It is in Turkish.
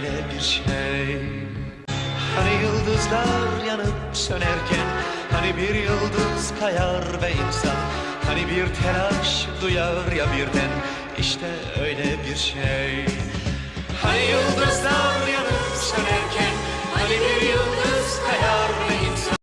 İşte öyle bir şey. Hani yıldızlar yanıp sönerken Hani bir yıldız kayar ve insan Hani bir telaş duyar ya birden. İşte öyle bir şey